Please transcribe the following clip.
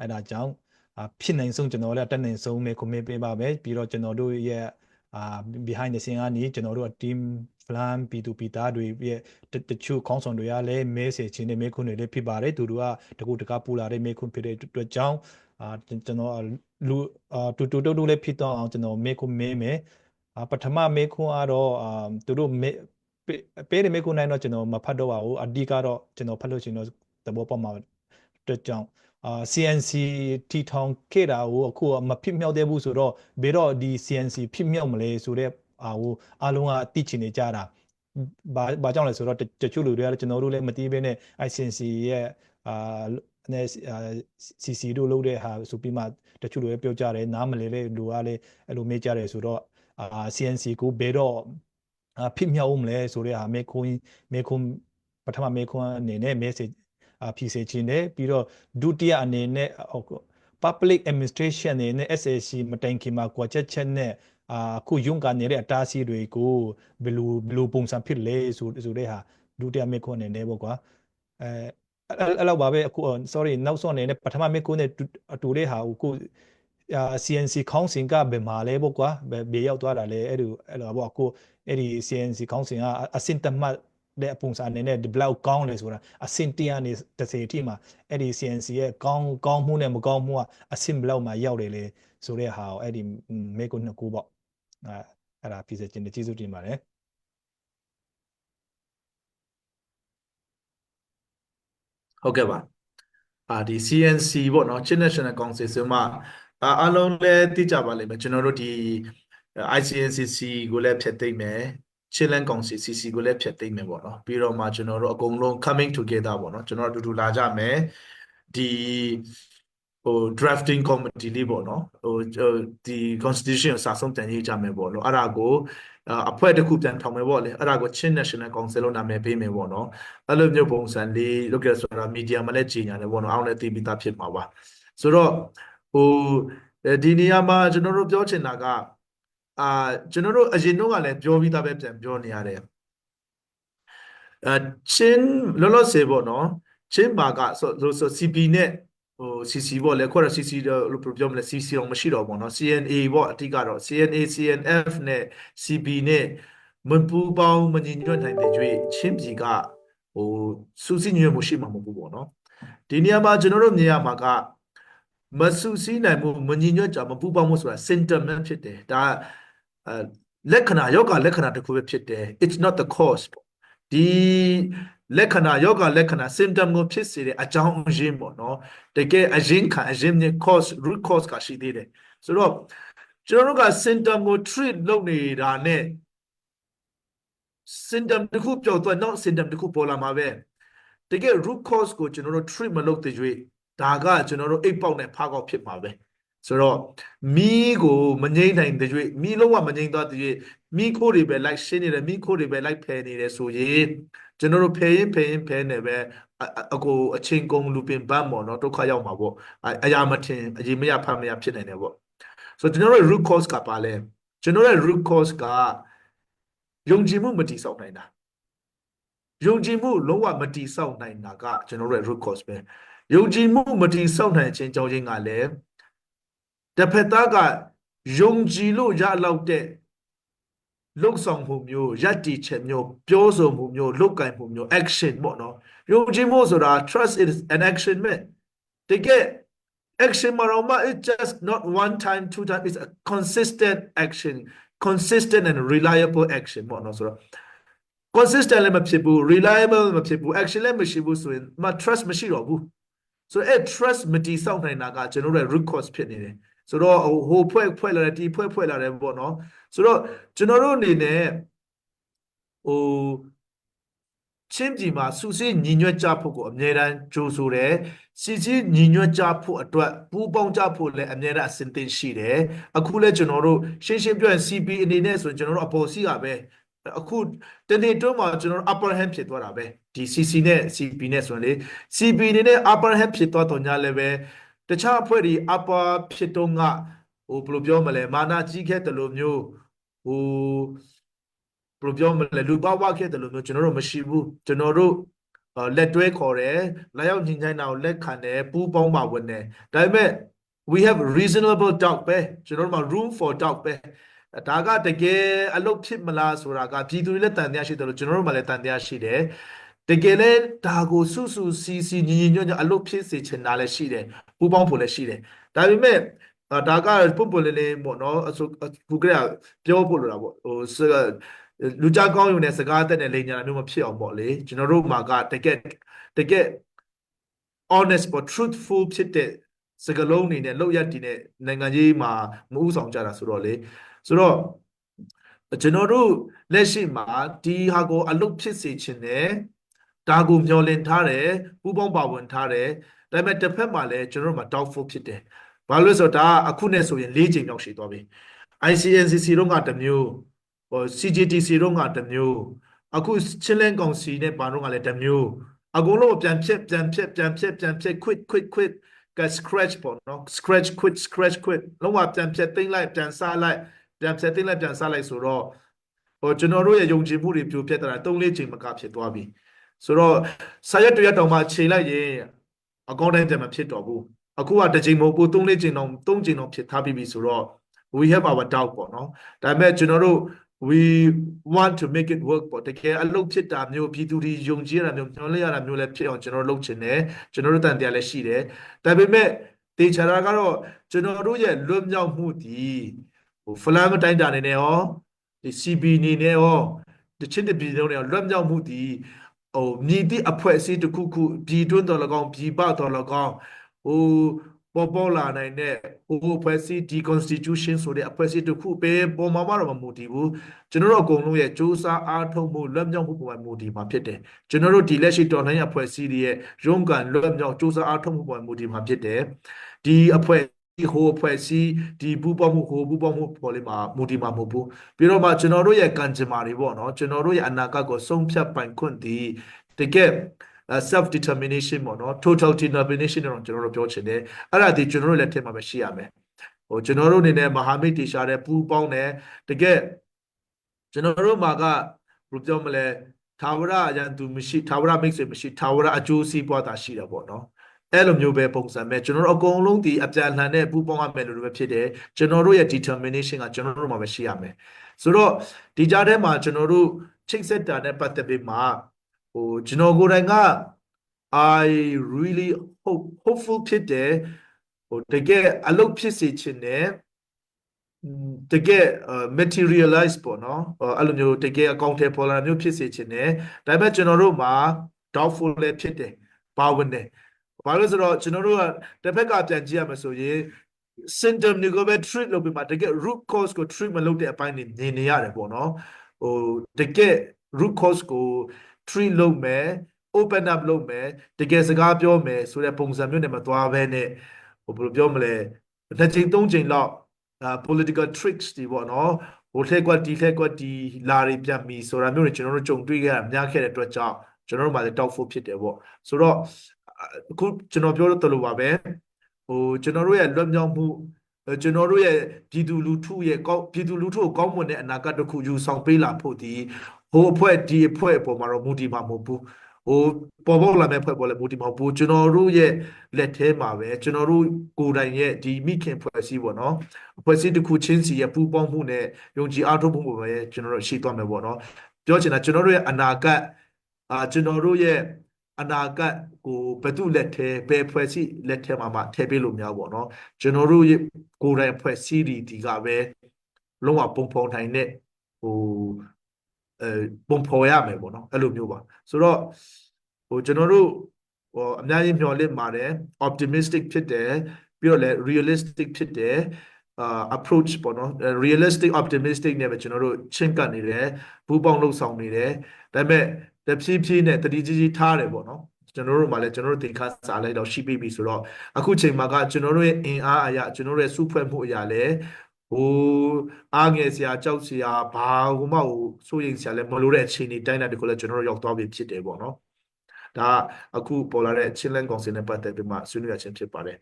အဲ့ဒါကြောင့်အာဖြစ်နိုင်ဆုံးကျွန်တော်လည်းတက်နိုင်ဆုံးပဲ commit ပေးပါမယ်ပြီးတော့ကျွန်တော်တို့ရဲ့အာ behind the scene ကနေကျွန်တော်တို့ team plan P2P သားတွေရဲ့တချို့ခေါင်းဆောင်တွေကလည်း message ချင်းနဲ့ mail ခွန်းတွေလည်းဖြစ်ပါတယ်သူတို့ကတကူတကပူလာတဲ့ mail ခွန်းဖြစ်တဲ့အတွက်ကြောင့်အာကျွန်တော်လူအာတူတူတူလည်းဖြစ်တော့အောင်ကျွန်တော် mail ခွန်းမေးမယ်အာပထမ mail ခွန်းကတော့အာသူတို့ပေးတဲ့ mail ခွန်းနိုင်တော့ကျွန်တော်မဖတ်တော့ပါဘူးအဓိကတော့ကျွန်တော်ဖတ်လို့ရှိရင်တော့သဘောပေါက်မှာအတွက်ကြောင့်အာ CNC တီထောင်ခဲ့တာကိုအခုမဖြစ်မြောက်သေးဘူးဆိုတော့ဘယ်တော့ဒီ CNC ဖြစ်မြောက်မလဲဆိုတော့အာဟိုအားလုံးကသိချင်နေကြတာဘာဘာကြောင့်လဲဆိုတော့တချို့လူတွေကကျွန်တော်တို့လည်းမသိဘဲနဲ့ ICNC ရဲ့အာနဲ့ CC တို့လုပ်တဲ့ဟာဆိုပြီးမှတချို့လူတွေပြောကြတယ်နားမလည်တဲ့လူကလည်းအဲ့လိုမေးကြတယ်ဆိုတော့အာ CNC ကိုဘယ်တော့ဖြစ်မြောက်ဦးမလဲဆိုတဲ့ဟာမေခွန်းမေခွန်းပထမမေခွန်းအနေနဲ့ message ဖြည့်စေခြင်းနဲ့ပြီးတော့ဒုတိယအနေနဲ့ public administration အနေနဲ့ SSC မတိုင်ခင်မှာကွာချက်ချက်နဲ့အာခုယုံကနေတဲ့အတားအဆီးတွေကိုဘယ်လိုဘယ်လိုပုံစံဖြစ်လဲဆိုဆိုတဲ့ဟာဒုတိယမေခွန်းအနေနဲ့ပေါ့ကွာအဲအဲ့လောက်ပါပဲအခု sorry နောက်ဆုံးအနေနဲ့ပထမမေခွန်းနဲ့အတူတဲ့ဟာကိုခုအာ CNC ခေါင်းစဉ်ကဘယ်မှာလဲပေါ့ကွာဘယ်ရောက်သွားတာလဲအဲ့လိုအဲ့လိုပေါ့အခုအဲ့ဒီ CNC ခေါင်းစဉ်ကအစင်တမတ် တဲ့ပုံစံအနေနဲ့ဒီဘလောက်ကောင်းလဲဆိုတာအဆင့်1ကနေ30အထိမှာအဲ့ဒီ CNC ရဲ့ကောင်းကောင်းမှုနဲ့မကောင်းမှုကအဆင့်ဘလောက်မှာရောက်တယ်လေဆိုတဲ့ဟာကိုအဲ့ဒီမေကုနှစ်ခုပေါ့အဲအဲ့ဒါဖြစ်စေခြင်းကျေးဇူးတင်ပါတယ်ဟုတ်ကဲ့ပါအာဒီ CNC ပေါ့နော် Chin National Council ဆိုမှအားလုံးလည်းသိကြပါလိမ့်မယ်ကျွန်တော်တို့ဒီ ICNCC ကိုလည်းဖျက်သိမ့်မယ် Chilean Council CC ကိုလည်းဖျက်သိမ့်မယ်ပေါ့နော်ပြီးတော့မှကျွန်တော်တို့အကုန်လုံး coming together ပေါ့နော်ကျွန်တော်တို့အတူတူလာကြမယ်ဒီဟို drafting committee လေးပေါ့နော်ဟိုဒီ constitution ကိုစာဆုံးပြန်ရေးကြမယ်ပေါ့နော်အဲ့ဒါကိုအဖွဲ့တစ်ခုပြန်ထောင်မယ်ပေါ့လေအဲ့ဒါကို Chin National Council လို့နာမည်ပေးမယ်ပေါ့နော်အဲ့လိုမျိုးပုံစံလေးလုပ်ကြဆိုတာ media မှာလည်းကြီးညာတယ်ပေါ့နော်အောင်လည်းသိပြီးသားဖြစ်မှာပါဆိုတော့ဟိုဒီနေရာမှာကျွန်တော်တို့ပြောချင်တာက အာကျွန်တော်တို့အရင်တော့ကလည်းပြောပြီးသားပဲပြန်ပြောနေရတယ်အဲချင်းလောလောဆယ်ပေါ့နော်ချင်းပါကဆိုဆို CP နဲ့ဟို CC ပေါ့လေခေါ်တာ CC လို့ပြောမလဲ CC တော့မရှိတော့ပေါ့နော် CNA ပေါ့အတိကတော့ CNA CNF နဲ့ CB နဲ့မပူပေါင်းမညီညွတ်နိုင်တဲ့ကြွေချင်းပြည်ကဟိုစူးစိညွတ်မှုရှိမှာမဟုတ်ဘူးပေါ့နော်ဒီနေရာမှာကျွန်တော်တို့မြင်ရမှာကမစူးစိနိုင်မှုမညီညွတ်ကြမပူပေါင်းမှုဆိုတာ symptom ဖြစ်တယ်ဒါက လက္ခဏာယောဂလက္ခဏာတစ်ခုပဲဖြစ်တယ် it's not the cause ပေါ့ဒီလက္ခဏာယောဂလက္ခဏာ symptom ကိုဖြစ်စေတဲ့အကြောင်းအရင်းပေါ့နော်တကယ်အရင်ခံအရင်နဲ့ cause root cause ကရှိသေးတယ်ဆိုတော့ကျွန်တော်တို့က symptom ကို treat လုပ်နေတာနဲ့ symptom တစ်ခုပျောက်သွားနောက် symptom တစ်ခုပေါ်လာမှာပဲတကယ် root cause ကိုကျွန်တော်တို့ treat မလုပ်တဲ့ကြွေဒါကကျွန်တော်တို့အိတ်ပေါက်နဲ့ဖားကောက်ဖြစ်မှာပဲ ဆိုတော့မီးကိုမငိမ့်နိုင်တဲ့ကြွေမီးလုံးဝမငိမ့်သွားတဲ့ကြွေမီးခိုးတွေပဲလိုက်ရှင်းနေတယ်မီးခိုးတွေပဲလိုက်ဖယ်နေတယ်ဆိုရင်ကျွန်တော်တို့ဖယ်ရင်ဖယ်ရင်ဖယ်နေပဲအကိုအချင်းကုန်လူပင်ပန်းပေါ့နော်ဒုက္ခရောက်မှာပေါ့အရာမထင်အရင်မရဖတ်မရဖြစ်နိုင်တယ်ပေါ့ဆိုတော့ကျွန်တော်တို့ root cause ကပါလဲကျွန်တော်ရဲ့ root cause ကယုံကြည်မှုမတည်ဆောက်နိုင်တာယုံကြည်မှုလုံးဝမတည်ဆောက်နိုင်တာကကျွန်တော်တို့ရဲ့ root cause ပဲယုံကြည်မှုမတည်ဆောက်နိုင်ခြင်းကြောင့်ချင်းကလည်း တစ်ဖက်သားကယုံကြည်လို့ရလောက်တဲ့လှုပ်ဆောင်မှုမျိုးယက်တီချက်မျိုးပြောဆိုမှုမျိုးလုပ်ကင်မှုမျိုး action ပေါ့နော်ယုံကြည်မှုဆိုတာ trust is an action မဲ့တကယ် action မှာတော့ it's just not one time two time it's a consistent action consistent and reliable action ပေါ့နော်ဆိုတော့ consistent လည်းမဖြစ်ဘူး reliable မဖြစ်ဘူး action လည်းမရှိဘူးဆိုရင်မ trust မရှိတော့ဘူးဆိုတော့အဲ့ trust မတည်ဆောက်နိုင်တာကကျွန်တော်တို့ရဲ့ root cause ဖြစ်နေတယ် ဆိုတော့ဟိုဖွဲ့ဖွဲ့လာတယ်ဒီဖွဲ့ဖွဲ့လာတယ်ပေါ့နော်ဆိုတော့ကျွန်တော်တို့အနေနဲ့ဟိုချင်းပြည်မှာစုစည်းညီညွတ်ကြဖို့ကိုအမြဲတမ်းကြိုးဆိုတယ်စီစီညီညွတ်ကြဖို့အတွက်ပူးပေါင်းကြဖို့လည်းအမြဲတမ်းအစဉ်သင့်ရှိတယ်အခုလည်းကျွန်တော်တို့ရှင်းရှင်းပြောရင် CP အနေနဲ့ဆိုရင်ကျွန်တော်တို့အပေါ်စီးကပဲအခုတနေ့တွန်းမှာကျွန်တော်တို့ upper hand ဖြစ်သွားတာပဲဒီ CC နဲ့ CP နဲ့ဆိုရင်လေ CP အနေနဲ့ upper hand ဖြစ်သွားတော့ညာလည်းပဲ တခြားအဖွဲ့တွေ upper ဖြစ်တော့ကဟိုဘယ်လိုပြောမလဲမာနာကြီးခဲ့တယ်လို့မျိုးဟိုဘယ်လိုပြောမလဲလူပါဝခဲ့တယ်လို့မျိုးကျွန်တော်တို့မရှိဘူးကျွန်တော်တို့အာလက်တွဲခေါ်တယ်လာရောက်ညှိနှိုင်းတာကိုလက်ခံတယ်ပူးပေါင်းပါဝင်တယ်ဒါပေမဲ့ we have reasonable doubt ပဲကျွန်တော်တို့မှာ room for doubt ပဲဒါကတကယ်အလုပ်ဖြစ်မလားဆိုတာကပြည်သူတွေလည်းတန်တရားရှိတယ်လို့ကျွန်တော်တို့မှလည်းတန်တရားရှိတယ် တကယ်လဲဒါကိုစုစုစီစီညီညီညွတ်ညွတ်အလုပ်ဖြစ်စေချင်တာလည်းရှိတယ်ပူးပေါင်းဖို့လည်းရှိတယ်ဒါပေမဲ့အာဒါကပုတ်ပွလေးလေးပေါ့နော်အဆိုခုကပြောဖို့လိုတာပေါ့ဟိုလူကြကောင်းယူတဲ့စကားတက်တဲ့လိန်ညာမျိုးမဖြစ်အောင်ပေါ့လေကျွန်တော်တို့မှာကတကယ်တကယ် honest ပေါ့ truthful ဖြစ်တဲ့စကားလုံးနေနဲ့လောက်ရတည်တဲ့နိုင်ငံကြီးမှာမဥဆောင်ကြတာဆိုတော့လေဆိုတော့ကျွန်တော်တို့လက်ရှိမှာဒီဟာကိုအလုပ်ဖြစ်စေခြင်းနဲ့ ဒါကိုမျှော်လင့်ထားတယ်ပူပေါင်းပါဝင်ထားတယ်ဒါပေမဲ့တစ်ဖက်မှာလည်းကျွန်တော်တို့မှာ doubtful ဖြစ်တယ်ဘာလို့လဲဆိုတော့ဒါအခုနဲ့ဆိုရင်၄ချိန်မြောက်ရှိသွားပြီ ICNCC တို့ကတစ်မျိုးဟို CGTC တို့ကတစ်မျိုးအခုချင်းလန်းကောင်စီနဲ့ဘာတို့ကလည်းတစ်မျိုးအကုန်လုံးပြန်ဖြက်ပြန်ဖြက်ပြန်ဖြက်ပြန်ဖြက် quit quit quit က scratch ပေါ့နော် scratch quit scratch quit လုံးဝပြန်ဖြက်သိမ့်လိုက်ပြန်စားလိုက်ပြန်ဖြက်သိမ့်လိုက်ပြန်စားလိုက်ဆိုတော့ဟိုကျွန်တော်တို့ရဲ့ယုံကြည်မှုတွေပြိုပြက်တာ၃၄ချိန်မကဖြစ်သွားပြီ ဆိုတော့ဆာရက်တရက်တောင်မှချိန်လိုက်ရင်အကောင့်တိုင်းပြန်မဖြစ်တော့ဘူးအခုကတစ်ချိန်မဟုတ်ဘူး၃၄ချိန်တောင်၃ချိန်တောင်ဖြစ်ထားပြီးပြီဆိုတော့ we have our doubt ပေါ့နော်ဒါပေမဲ့ကျွန်တော်တို့ we want to make it work ပေါ့တကယ်အလုပ်ဖြစ်တာမျိုးပြည်သူတွေယုံကြည်ရတာမျိုးညှော်လဲရတာမျိုးလည်းဖြစ်အောင်ကျွန်တော်လုပ်ချင်တယ်ကျွန်တော်တို့တန်တရားလည်းရှိတယ်ဒါပေမဲ့တေချာတာကတော့ကျွန်တော်တို့ရဲ့လွတ်မြောက်မှုဒီဟိုဖလန်မတိုင်းတာနေနဲ့ရောဒီ CB နေနဲ့ရောတချင်းတပြည်လုံးနဲ့ရောလွတ်မြောက်မှုဒီ ဟိုမြည်သည့်အဖွဲ့အစည်းတစ်ခုခုပြည်တွင်းတော်၎င်းပြည်ပတော်၎င်းဟိုပေါ်ပေါ်လာနိုင်တဲ့ဟိုအဖွဲ့အစည်း deconstitution ဆိုတဲ့အဖွဲ့အစည်းတစ်ခုပဲပေါ်မှာတော့မမူတည်ဘူးကျွန်တော်တို့အကုန်လုံးရဲ့စူးစမ်းအားထုတ်မှုလွတ်မြောက်မှုပေါ်မှာမူတည်မှာဖြစ်တယ်ကျွန်တော်တို့ဒီလက်ရှိတော်လှန်ရေးအဖွဲ့အစည်းတွေရဲ့ရုံးကန်လွတ်မြောက်စူးစမ်းအားထုတ်မှုပေါ်မှာမူတည်မှာဖြစ်တယ်ဒီအဖွဲ့ ဒီဟိုအဖွဲ့အစည်းဒီပူပေါင်းမှုဟိုပူပေါင်းမှုပေါ်လေးမှာမူတည်မှာမဟုတ်ဘူးပြီးတော့မှကျွန်တော်တို့ရဲ့ကံကြမ္မာတွေပေါ့နော်ကျွန်တော်တို့ရဲ့အနာဂတ်ကိုဆုံးဖြတ်ပိုင်ခွင့်ဒီတကယ် self determination ပေါ့နော် total determination တော့ကျွန်တော်တို့ပြောချင်တယ်အဲ့ဒါဒီကျွန်တော်တို့လက်ထက်မှာပဲရှိရမယ်ဟိုကျွန်တော်တို့အနေနဲ့မဟာမိတ်တေရှာတဲ့ပူပေါင်းတယ်တကယ်ကျွန်တော်တို့မှာကဘယ်လိုပြောမလဲသာဝရအရန်သူမရှိသာဝရမိတ်ဆွေမရှိသာဝရအကျိုးစီးပွားတာရှိတယ်ပေါ့နော် အဲ့လိုမျိုးပဲပုံစံပဲကျွန်တော်တို့အကုန်လုံးဒီအပြန်လှန်တဲ့ပူပေါင်းရမယ်လို့ပဲဖြစ်တယ်ကျွန်တော်တို့ရဲ့ determination ကကျွန်တော်တို့မှာပဲရှိရမယ်ဆိုတော့ဒီကြားထဲမှာကျွန်တော်တို့ချိတ်ဆက်တာနဲ့ပတ်သက်ပြီးမှဟိုကျွန်တော်ကိုယ်တိုင်က I really hope hopeful ဖြစ်တယ်ဟိုတကယ်အလုပ်ဖြစ်စေချင်တယ်တကယ် materialize ပေါ့နော်အဲ့လိုမျိုးတကယ်အကောင့်ထဲပေါ်လာမျိုးဖြစ်စေချင်တယ်ဒါပေမဲ့ကျွန်တော်တို့မှာ doubtful လည်းဖြစ်တယ်ပါဝင်တယ် ဘာလို့ဆိုတော့ကျွန်တော်တို့ကတစ်ဖက်ကပြန်ကြည့်ရမယ်ဆိုရင် symptom တွေကိုပဲ treat လုပ်ပြီးမှတကယ် root cause ကို treat မလုပ်တဲ့အပိုင်းနေနေနေရတယ်ပေါ့နော်ဟိုတကယ် root cause ကို treat လုပ်မယ် open up လုပ်မယ်တကယ်စကားပြောမယ်ဆိုတဲ့ပုံစံမျိုးနဲ့မသွားဘဲနဲ့ဟိုဘယ်လိုပြောမလဲနှစ်ချိန်သုံးချိန်လောက်အာ political tricks ဒီပေါ့နော်ဟိုထက်ကွက်ဒီထက်ကွက်ဒီလာတွေပြတ်မီဆိုတာမျိုးတွေကျွန်တော်တို့ကြုံတွေ့ခဲ့ရများခဲ့တဲ့အတွက်ကြောင့်ကျွန်တော်တို့မှာလည်း doubtful ဖြစ်တယ်ပေါ့ဆိုတော့ အခုကျွန်တော်ပြောလို့တလို့ပါပဲဟိုကျွန်တော်တို့ရဲ့လွတ်မြောက်မှုကျွန်တော်တို့ရဲ့ပြည်သူလူထုရဲ့ကောင်းပြည်သူလူထုကိုကောင်းမွန်တဲ့အနာဂတ်တစ်ခုယူဆောင်ပေးလာဖို့ဒီဟိုအဖွဲ့ဒီအဖွဲ့အပေါ်မှာတော့မူတည်မှာမဟုတ်ဘူးဟိုပေါ်ပေါက်လာမဲ့ဖွဲ့ပေါ်လဲမူတည်မှာဘူးကျွန်တော်တို့ရဲ့လက်ထဲမှာပဲကျွန်တော်တို့ကိုယ်တိုင်ရဲ့ဒီမိခင်ဖွဲ့စည်းပေါ့နော်ဖွဲ့စည်းတစ်ခုချင်းစီရဲ့ပူးပေါင်းမှုနဲ့ယုံကြည်အားထုတ်မှုပေါ်ပဲကျွန်တော်တို့ရှိသွားမယ်ပေါ့နော်ပြောချင်တာကျွန်တော်တို့ရဲ့အနာဂတ်အာကျွန်တော်တို့ရဲ့ အနာဂတ်ကိုဘယ်သူလက်ထဲဘယ်ဖွဲ့စည်းလက်ထဲမှာမှထည့်ပေးလို့မရဘူးပေါ့နော်ကျွန်တော်တို့ကိုယ်တိုင်ဖွဲ့စည်းဒီဒီကပဲလုံးဝပုံဖော်နိုင်တဲ့ဟိုအဲပုံဖော်ရမယ်ပေါ့နော်အဲ့လိုမျိုးပါဆိုတော့ဟိုကျွန်တော်တို့ဟိုအများကြီးမျှော်လင့်ပါတယ် optimistic ဖြစ်တယ်ပြီးတော့လည်း realistic ဖြစ်တယ်အာ approach ပေါ့နော် realistic optimistic နဲ့ပဲကျွန်တော်တို့ချင်းကပ်နေတယ်ဘူးပေါင်းလှုပ်ဆောင်နေတယ်ဒါပေမဲ့ တဖြည်းဖြည်းနဲ့တတိကြီးကြီးထားတယ်ပေါ့နော်ကျွန်တော်တို့မှလည်းကျွန်တော်တို့သင်္ခါစာလိုက်တော့ရှိပြီပြီဆိုတော့အခုချိန်မှာကကျွန်တော်တို့ရဲ့အင်အားအရာကျွန်တော်တို့ရဲ့စုဖွဲ့မှုအရာလည်းဟိုအားငယ်စရာကြောက်စရာဘာမှဟိုစိုးရိမ်စရာလည်းမလိုတဲ့အခြေအနေတိုင်းတာတခုလည်းကျွန်တော်တို့ရောက်သွားပြီဖြစ်တယ်ပေါ့နော်ဒါအခုပေါ်လာတဲ့ချင်းလန်းကောင်စင်နဲ့ပတ်သက်ပြီးမှဆွေးနွေးရခြင်းဖြစ်ပါတယ်